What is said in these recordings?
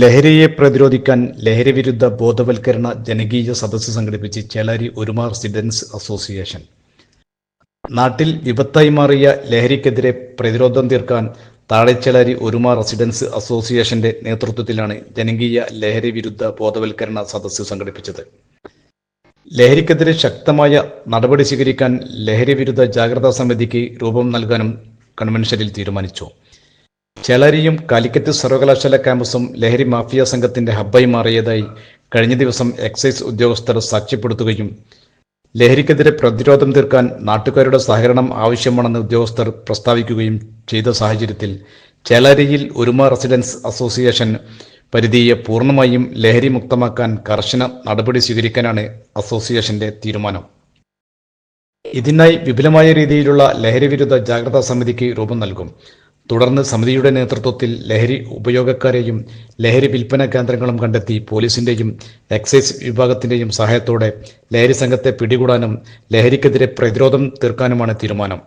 ലഹരിയെ പ്രതിരോധിക്കാൻ ലഹരി വിരുദ്ധ ബോധവൽക്കരണ ജനകീയ സദസ്സ് സംഘടിപ്പിച്ച് ചേളാരി ഒരുമ റെസിഡൻസ് അസോസിയേഷൻ. നാട്ടിൽ വിപത്തായി മാറിയ ലഹരിക്കെതിരെ പ്രതിരോധം തീർക്കാൻ താഴെച്ചേളാരി ഒരുമ റെസിഡൻസ് അസോസിയേഷന്റെ നേതൃത്വത്തിലാണ് ജനകീയ ലഹരി വിരുദ്ധ ബോധവൽക്കരണ സദസ്സ് സംഘടിപ്പിച്ചത്. ലഹരിക്കെതിരെ ശക്തമായ നടപടി സ്വീകരിക്കാൻ ലഹരി വിരുദ്ധ ജാഗ്രതാ സമിതിക്ക് രൂപം നൽകാനും കൺവെൻഷനിൽ തീരുമാനിച്ചു. ചേളാരിയും കാലിക്കറ്റ് സർവകലാശാല ക്യാമ്പസും ലഹരി മാഫിയ സംഘത്തിന്റെ ഹബ്ബായി മാറിയതായി കഴിഞ്ഞ ദിവസം എക്സൈസ് ഉദ്യോഗസ്ഥർ സാക്ഷ്യപ്പെടുത്തുകയും ലഹരിക്കെതിരെ പ്രതിരോധം തീർക്കാൻ നാട്ടുകാരുടെ സഹകരണം ആവശ്യമാണെന്ന് ഉദ്യോഗസ്ഥർ പ്രസ്താവിക്കുകയും ചെയ്ത സാഹചര്യത്തിൽ ചെളരിയിൽ ഒരുമ റെസിഡൻസ് അസോസിയേഷൻ പരിധിയെ പൂർണമായും ലഹരി മുക്തമാക്കാൻ കർശന നടപടി സ്വീകരിക്കാനാണ് അസോസിയേഷന്റെ തീരുമാനം. ഇതിനായി വിപുലമായ രീതിയിലുള്ള ലഹരി വിരുദ്ധ ജാഗ്രതാ സമിതിക്ക് രൂപം നൽകും. തുടർന്ന് സമിതിയുടെ നേതൃത്വത്തിൽ ലഹരി ഉപയോഗക്കാരെയും ലഹരി വിൽപ്പന കേന്ദ്രങ്ങളും കണ്ടെത്തി പോലീസിന്റെയും എക്സൈസ് വിഭാഗത്തിന്റെയും സഹായത്തോടെ ലഹരി സംഘത്തെ പിടികൂടാനും ലഹരിക്കെതിരെ പ്രതിരോധം തീർക്കാനുമാണ് തീരുമാനം.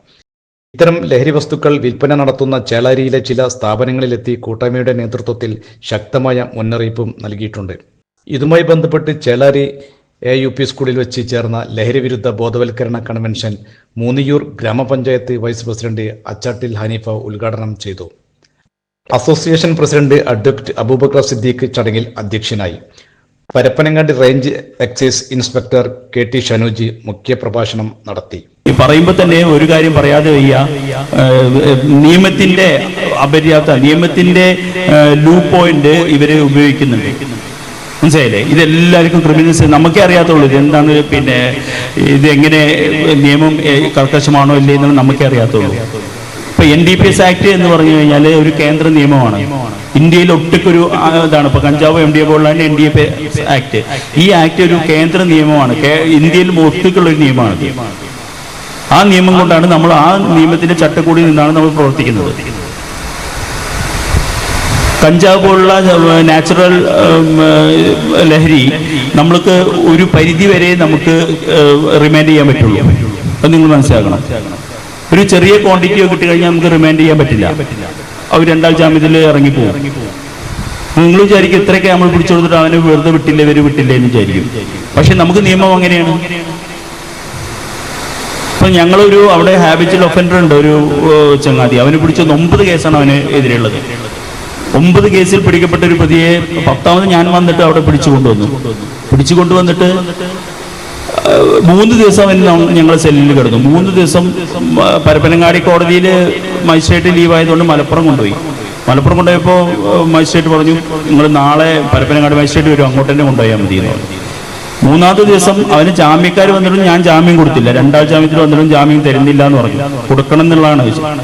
ഇത്തരം ലഹരി വസ്തുക്കൾ വിൽപ്പന നടത്തുന്ന ചേളാരിയിലെ ചില സ്ഥാപനങ്ങളിലെത്തി കൂട്ടായ്മയുടെ നേതൃത്വത്തിൽ ശക്തമായ മുന്നറിയിപ്പും നൽകിയിട്ടുണ്ട്. ഇതുമായി ബന്ധപ്പെട്ട് ചേളാരി എ യു പി സ്കൂളിൽ വെച്ച് ചേർന്ന ലഹരി വിരുദ്ധ ബോധവൽക്കരണ കൺവെൻഷൻ മൂന്നിയൂർ ഗ്രാമപഞ്ചായത്ത് വൈസ് പ്രസിഡന്റ് അച്ചാട്ടിൽ ഹനീഫ ഉദ്ഘാടനം ചെയ്തു. Association president advocate Abubakar Siddique ചടങ്ങിൽ അധ്യക്ഷനായി. Parappanangadi range excise inspector K T Shanuji മുഖ്യപ്രഭാഷണം നടത്തി. ഈ പറയുമ്പോൾ തന്നെ ഒരു കാര്യം പറയാതെ വയ്യ. നിയമത്തിന്റെ അപര്യാപ്ത നിയമത്തിന്റെ ലൂ പോയിന്റ് ഇവരെ ഉപയോഗിക്കുന്നുണ്ട്. മനസ്സിലായില്ലേ? ഇതെല്ലാവർക്കും ക്രിമിനൽസ് നമുക്കേ അറിയാത്തുള്ളൂ ഇതെന്താണ് പിന്നെ ഇതെങ്ങനെ നിയമം കർക്കശമാണോ ഇല്ലേ എന്നുള്ളത് നമുക്കേ അറിയാത്തുള്ളൂ. ഇപ്പൊ N D P S act എന്ന് പറഞ്ഞു കഴിഞ്ഞാൽ ഒരു കേന്ദ്ര നിയമമാണ്. ഇന്ത്യയിൽ ഒട്ടുക്കൊരു ഇതാണ്. ഇപ്പൊ കഞ്ചാവ് എം ഡി എ പോലുള്ള എൻ ഡി എ ആക്ട് ഈ ആക്ട് ഒരു കേന്ദ്ര നിയമമാണ്. ഇന്ത്യയിൽ ഒട്ടുക്കുള്ള ഒരു നിയമമാണ് ആ നിയമം കൊണ്ടാണ് നമ്മൾ ആ നിയമത്തിന്റെ ചട്ടക്കൂടിൽ നിന്നാണ് നമ്മൾ പ്രവർത്തിക്കുന്നത്. കഞ്ചാവ് പോലുള്ള നാച്ചുറൽ ലഹരി നമ്മൾക്ക് ഒരു പരിധി വരെ നമുക്ക് റിമാൻഡ് ചെയ്യാൻ പറ്റുള്ളൂ. അത് നിങ്ങൾ മനസ്സിലാക്കണം. ഒരു ചെറിയ ക്വാണ്ടിറ്റിയോ കിട്ടിക്കഴിഞ്ഞാൽ നമുക്ക് റിമാൻഡ് ചെയ്യാൻ പറ്റില്ല. അവർ രണ്ടാം ജാമ്യത്തിൽ ഇറങ്ങിപ്പോകും നിങ്ങൾ വിചാരിക്കും ഇത്രയൊക്കെ നമ്മൾ പിടിച്ചു കൊടുത്തിട്ട് അവനെ വെറുതെ വിട്ടില്ല ഇവർ വിട്ടില്ല എന്ന് വിചാരിക്കും. പക്ഷെ നമുക്ക് നിയമം അങ്ങനെയാണ്. ഇപ്പൊ ഞങ്ങളൊരു അവിടെ ഹാബിച്വൽ ഒഫൻഡർ ഉണ്ട് ഒരു ചങ്ങാതി. അവനെ പിടിച്ച ഒമ്പത് കേസാണ് അവന് എതിരെയുള്ളത്. ഒമ്പത് കേസിൽ പിടിക്കപ്പെട്ട ഒരു പ്രതിയെ പത്താമത് ഞാൻ വന്നിട്ട് അവിടെ പിടിച്ചു കൊണ്ടുവന്നു. പിടിച്ചു കൊണ്ടുവന്നിട്ട് മൂന്ന് ദിവസം ഞങ്ങൾ സെല്ലിൽ കിടന്നു. മൂന്ന് ദിവസം പരപ്പനങ്ങാടി കോടതിയിൽ മജിസ്ട്രേറ്റ് ലീവ് ആയതുകൊണ്ട് മലപ്പുറം കൊണ്ടുപോയി. മലപ്പുറം കൊണ്ടുപോയപ്പോൾ മജിസ്ട്രേറ്റ് പറഞ്ഞു നിങ്ങൾ നാളെ പരപ്പനങ്ങാടി മജിസ്ട്രേറ്റ് വരും അങ്ങോട്ട് തന്നെ കൊണ്ടുപോയാൽ മതി എന്ന് പറഞ്ഞു. മൂന്നാമത്തെ ദിവസം അവന് ജാമ്യക്കാർ വന്നിട്ടും ഞാൻ ജാമ്യം കൊടുത്തില്ല. രണ്ടാം ജാമ്യത്തിൽ വന്നിട്ടും ജാമ്യം തരുന്നില്ല എന്ന് പറഞ്ഞു. കൊടുക്കണം എന്നുള്ളതാണ്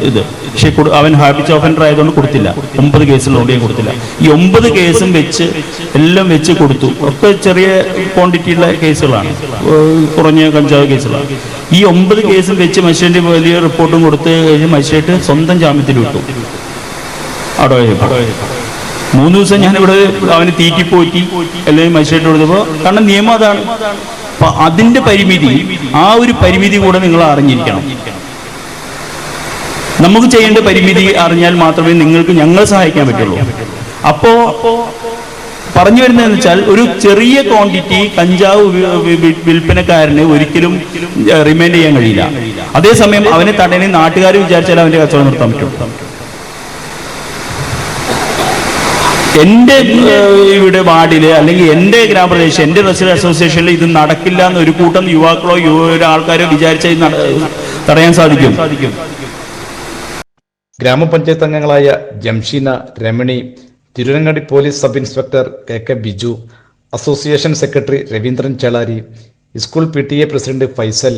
ഇത്. പക്ഷെ അവൻ ഹാബിറ്റ് ഓഫൻഡർ ആയതുകൊണ്ട് കൊടുത്തില്ല. ഒമ്പത് കേസിലുണ്ട് ഞാൻ കൊടുത്തില്ല. ഈ ഒമ്പത് കേസും വെച്ച് എല്ലാം വെച്ച് കൊടുത്തു. ഒക്കെ ചെറിയ ക്വാണ്ടിറ്റിയുള്ള കേസുകളാണ്. കുറഞ്ഞ കഞ്ചാവ് കേസുകളാണ്. ഈ ഒമ്പത് കേസും വെച്ച് മജിസ്ട്രേറ്റ് വലിയ റിപ്പോർട്ടും കൊടുത്ത് കഴിഞ്ഞ് മജിസ്ട്രേറ്റ് സ്വന്തം ജാമ്യത്തിൽ വിട്ടു. അവിടെ. മൂന്ന് ദിവസം ഞാൻ ഇവിടെ അവന് തീറ്റിപ്പോറ്റി അല്ലെങ്കിൽ മജിസ്ട്രേറ്റ് കൊടുത്തപ്പോൾ കാരണം നിയമം അതാണ്. അതിന്റെ പരിമിതി ആ ഒരു പരിമിതി കൂടെ നിങ്ങൾ അറിഞ്ഞിരിക്കണം. നമുക്ക് ചെയ്യേണ്ട പരിമിതി അറിഞ്ഞാൽ മാത്രമേ നിങ്ങൾക്ക് ഞങ്ങൾ സഹായിക്കാൻ പറ്റുള്ളൂ. അപ്പോ പറഞ്ഞു വരുന്നതെന്ന് വെച്ചാൽ ഒരു ചെറിയ ക്വാണ്ടിറ്റി കഞ്ചാവ് വിൽപ്പനക്കാരന് ഒരിക്കലും റിമൈൻഡ് ചെയ്യാൻ കഴിയില്ല. അതേസമയം അവനെ തടയണി നാട്ടുകാർ വിചാരിച്ചാൽ അവന്റെ കച്ചവടം നിർത്താൻ പറ്റും. ഏഹ്, ഇവിടെ വാർഡിൽ അല്ലെങ്കിൽ എന്റെ ഗ്രാമപ്രദേശം എന്റെ റെസിഡന്റ് അസോസിയേഷനിൽ ഇത് നടക്കില്ല എന്ന് ഒരു കൂട്ടം യുവാക്കളോ യുവ ആൾക്കാരോ വിചാരിച്ചാൽ തടയാൻ സാധിക്കും. ഗ്രാമപഞ്ചായത്ത് അംഗങ്ങളായ Jamsheena Ramani Tirurangadi police sub inspector K K Biju association secretary Raveendran Chelari school P T A president Faisal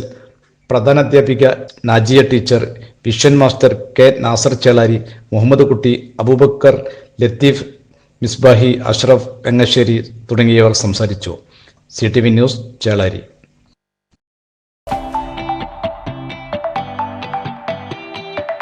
പ്രധാനാധ്യാപിക Najiya teacher vision master K Nasar Chelari Muhammad Kutty Abubakar Latheef Misbahi Ashraf Vengassery തുടങ്ങിയവർ സംസാരിച്ചു. C T V news Chelari.